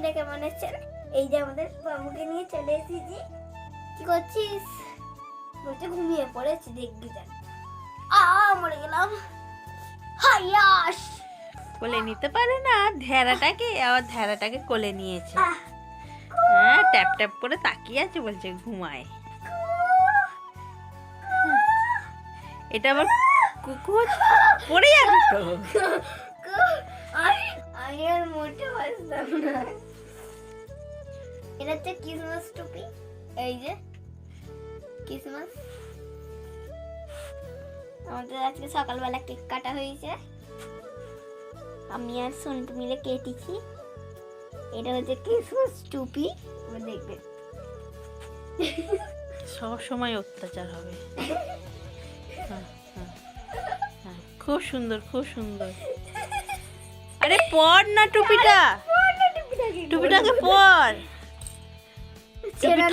কেমন আছেন? এই যে আমাদের বাবুকে নিয়ে চলে এসেছি। কি করছিস? বলছে ঘুমিয়ে পড়েছি দেখবি দেখ আ মরে গেলাম। হাইয়াস কোলে নিতে পারে না ধেরাটাকে আবার ধেরাটাকে কোলে নিয়েছে। হ্যাঁ ট্যাপ ট্যাপ করে তাকিয়ে আছে বলছে ঘুমায়। এটা আবার কুকুর পড়ে যাবে তো। আমি আর মোটে পারতাম না। এটা হচ্ছে ক্রিসমাস টুপি এই যে ক্রিসমাস আমাদের আজকে সকালবেলা কেক কাটা হয়েছে। আমি আর সন্টু মিলে কেটেছি। এটা হচ্ছে ক্রিসমাস টুপি দেখবে। সব সময় অত্যাচার হবে। হ্যাঁ, হ্যাঁ, হ্যাঁ, খুব সুন্দর খুব সুন্দর। আরে পর না টুপিটা। টুপিটাকে। পর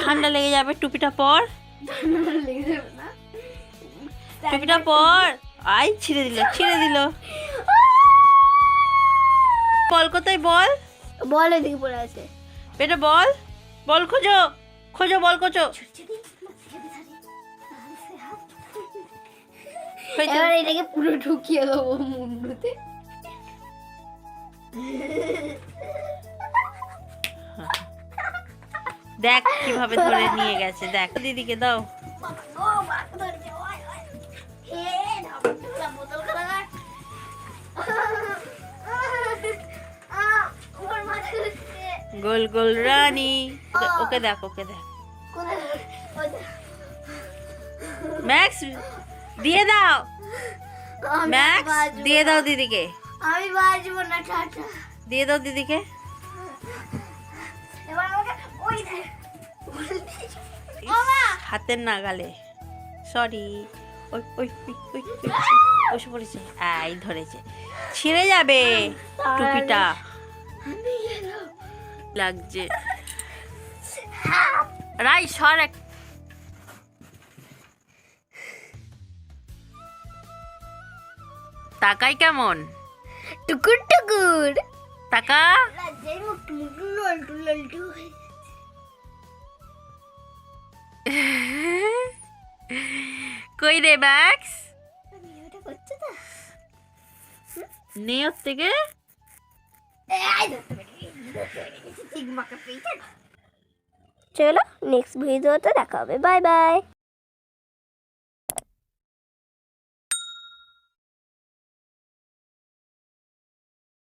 ঠান্ডা লেগে যাবে টুপিটা পর। টুপিটা পর। আই ছিঁড়ে দিল ছিঁড়ে দিল। বল কোথায় বল? বল এদিকে পড়ে আছে। পেটে বল। বল খোঁজো খোঁজো বল খোঁজো। খোঁজো। এবার এটাকে পুরো ঢুকিয়ে দেবো মুন্ডুতে। দেখ কীভাবে ধরে নিয়ে গেছে দেখ। দিদিকে দাও। গোল গোল রানী। ওকে- দেখ ওকে দেখ। ম্যাক্স দিয়ে দাও। ম্যাক্স দিয়ে দাও দিদিকে। আমি বাজবো না টাটা। দিয়ে দাও দিদিকে। হাতের নাগালে। সরি ওই ওই ওই বসে পড়েছে। আই ধরেছে। ছিঁড়ে যাবে টুপিটা। লাগছে। রাই সর এক। তাকাই কেমন? টুকুর টুকুর। তাকা। কই রে ম্যাক্স নে ওর থেকে। চলো নেক্সট ভিডিওতে দেখা হবে বাই বাই